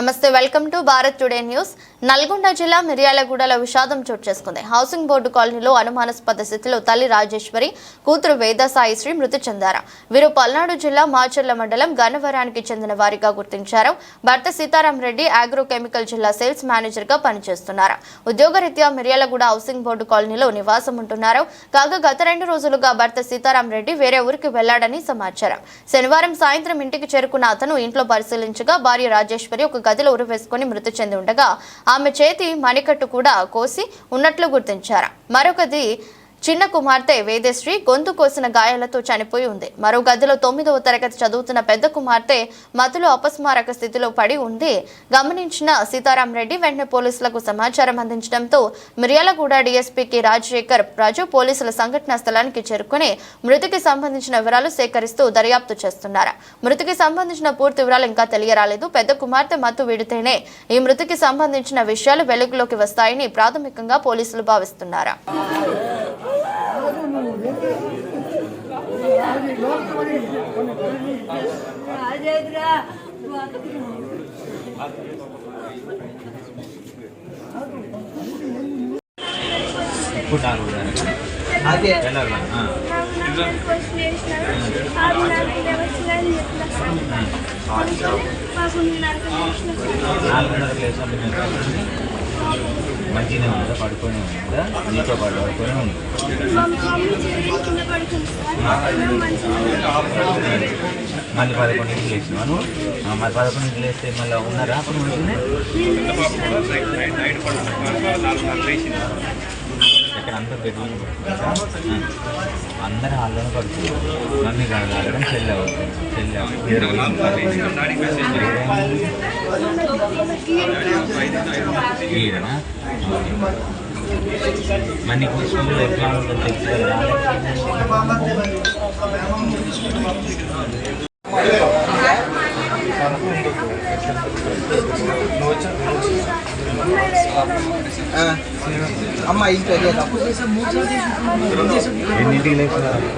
నమస్తే welcome to Bharat today news. Nalgonda జిల్లా మిర్యాలగూడలో విషాదం చోటు చేసుకుంది. హౌసింగ్ బోర్డు కాలనీలో అనుమానాస్పద స్థితిలో తల్లి రాజేశ్వరి కూతురు వేద సాయిశ్రీ మృతి చెందారు. వీరు పల్నాడు జిల్లా మాచర్ల మండలం గన్నవరానికి చెందిన వారిగా గుర్తించారు. భర్త సీతారాం రెడ్డి ఆగ్రో కెమికల్ జిల్లా సేల్స్ మేనేజర్గా పనిచేస్తున్నారు. ఉద్యోగరీత్యా మిర్యాలగూడ హౌసింగ్ బోర్డు కాలనీలో నివాసం ఉంటున్నారు. కాగా గత రెండు రోజులుగా భర్త సీతారాం రెడ్డి వేరే ఊరికి వెళ్ళాడని సమాచారం. శనివారం సాయంత్రం ఇంటికి చేరుకున్న అతను ఇంట్లో పరిశీలించగా భార్య రాజేశ్వరి ఒక గదిలో ఉరివేసుకుని మృతి చెంది ఉండగా ఆమె చేతి మణికట్టు కూడా కోసి ఉన్నట్లు గుర్తించారు. మరొకది చిన్న కుమార్తె వేదశ్రీ గొంతు కోసిన గాయాలతో చనిపోయి ఉంది. మరో గదిలో తొమ్మిదవ తరగతి చదువుతున్న పెద్ద కుమార్తె మతులు అపస్మారక స్థితిలో పడి ఉంది. గమనించిన సీతారాం రెడ్డి వెంటనే పోలీసులకు సమాచారం అందించడంతో మిర్యాలగూడ డీఎస్పీకి రాజశేఖర్ రాజు పోలీసుల సంఘటనా స్థలానికి చేరుకుని మృతికి సంబంధించిన వివరాలు సేకరిస్తూ దర్యాప్తు చేస్తున్నారు. మృతికి సంబంధించిన పూర్తి వివరాలు ఇంకా తెలియరాలేదు. పెద్ద కుమార్తె మత్తు వీడితేనే ఈ మృతికి సంబంధించిన విషయాలు వెలుగులోకి వస్తాయని ప్రాథమికంగా పోలీసులు భావిస్తున్నారు. ಫುಡ್ ಆಗೋದು ಹಾಗೆ ಎಲ್ಲರೂ ನಾಲ್ಕು ನಾಲ್ಕು మంచిగానే ఉందా పడుకొని ఉందా నీతో పాటు పడుకొని ఉంది. మళ్ళీ పదకొండింటికి లేచినావా నువ్వు? ఆ, మరి పదకొండింటికి లేస్తే మళ్ళీ ఉన్నారా అప్పుడు మంచిగానే ఇక్కడ అందరూ బెడ్రూమ్ అందరూ హాల్లోనే పడుతుంది మమ్మీ కాదు ఆడడం చెల్లి అవుతుంది చెల్లి ఈడనా మరి నీకు స్కూల్లో ఎట్లా ఉంటుంది తెలుసు కదా అమ్మ ఇంట్లో లేదా ఎన్నింటికి లేచినారు